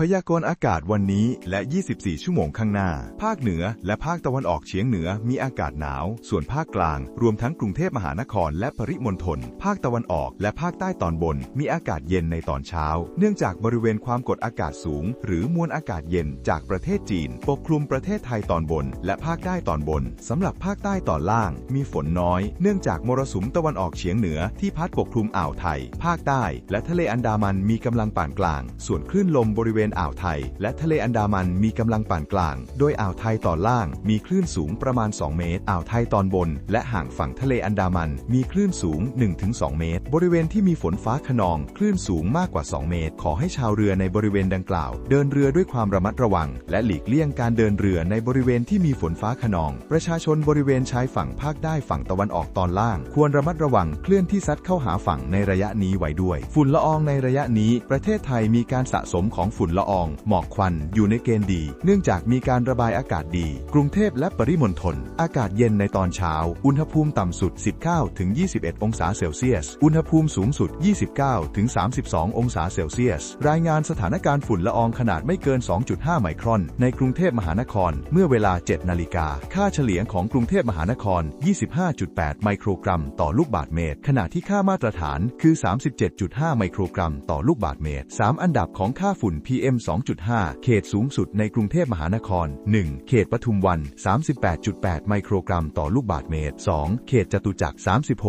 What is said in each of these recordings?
พยากรณ์อากาศวันนี้และ 24 ชั่วโมงข้างหน้า ภาคเหนือและภาคตะวันออกเฉียงเหนือมีอากาศหนาว ส่วนภาคกลาง รวมทั้งกรุงเทพมหานครและปริมณฑล ภาคตะวันออกและภาคใต้ตอนบน มีอากาศเย็นในตอนเช้า เนื่องจากบริเวณความกดอากาศสูง หรือมวลอากาศเย็นจากประเทศจีน ปกคลุมประเทศไทยตอนบน และภาคใต้ตอนบน สำหรับภาคใต้ตอนล่าง มีฝนน้อย เนื่องจากมรสุมตะวันออกเฉียงเหนือที่พัดปกคลุมอ่าวไทย ภาคใต้ และทะเลอันดามันมีกำลังปานกลาง ส่วนคลื่นลมบริเวณอ่าวไทย และทะเลอันดามันมีกำลังปานกลาง โดยอ่าวไทยตอนล่างมีคลื่นสูงประมาณ 2 เมตร อ่าวไทยตอนบน และห่างฝั่งทะเลอันดามัน มีคลื่นสูง 1-2 เมตร บริเวณที่มีฝนฟ้าขนอง คลื่นสูงมากกว่า 2 เมตร ขอให้ชาวเรือในบริเวณดังกล่าว เดินเรือด้วยความระมัดระวัง และหลีกเลี่ยงการเดินเรือในบริเวณที่มีฝนฟ้าขนอง ประชาชนบริเวณชายฝั่งภาคใต้ฝั่งตะวันออกตอนล่าง ควรระมัดระวังเคลื่อนที่ซัดเข้าหาฝั่งในระยะนี้ไว้ด้วย ฝุ่นละอองในระยะนี้ ประเทศไทยมีการสะสมของฝุ่นละออง หมอกควันอยู่ในเกณฑ์ดี เนื่องจากมีการระบายอากาศดี กรุงเทพและปริมณฑลอากาศเย็นในตอนเช้า อุณหภูมิต่ำสุด 19-21 องศาเซลเซียส อุณหภูมิสูงสุด 29-32 องศาเซลเซียส รายงานสถานการณ์ฝุ่นละอองขนาดไม่เกิน 2.5 ไมครอน ในกรุงเทพมหานคร เมื่อเวลา 7 นาฬิกา ค่าเฉลี่ยของกรุงเทพมหานคร 25.8 ไมโครกรัม ต่อลูกบาศก์เมตร ขณะที่ค่ามาตรฐานคือ 37.5 ไมโครกรัม ต่อลูกบาศก์เมตร 3 อันดับของค่าฝุ่น PM 2.5 เขตสูงสุดในกรุงเทพมหานคร 1 เขตปทุมวัน 38.8 ไมโครกรัมต่อลูกบาศก์เมตร 2 เขตจตุจักร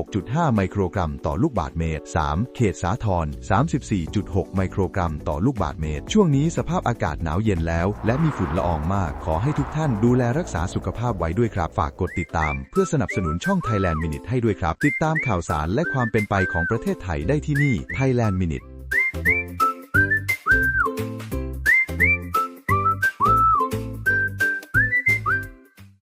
36.5 ไมโครกรัมต่อลูกบาศก์เมตร 3 เขตสาทร34.6 ไมโครกรัมต่อลูกบาศก์เมตร ช่วงนี้สภาพอากาศหนาวเย็นแล้ว และมีฝุ่นละอองมาก ขอให้ทุกท่านดูแลรักษาสุขภาพไว้ด้วยครับ ฝากกดติดตาม เพื่อสนับสนุนช่อง Thailand Minute ให้ด้วยครับ ติดตามข่าวสารและความเป็นไปของประเทศไทยได้ที่นี่ Thailand Minute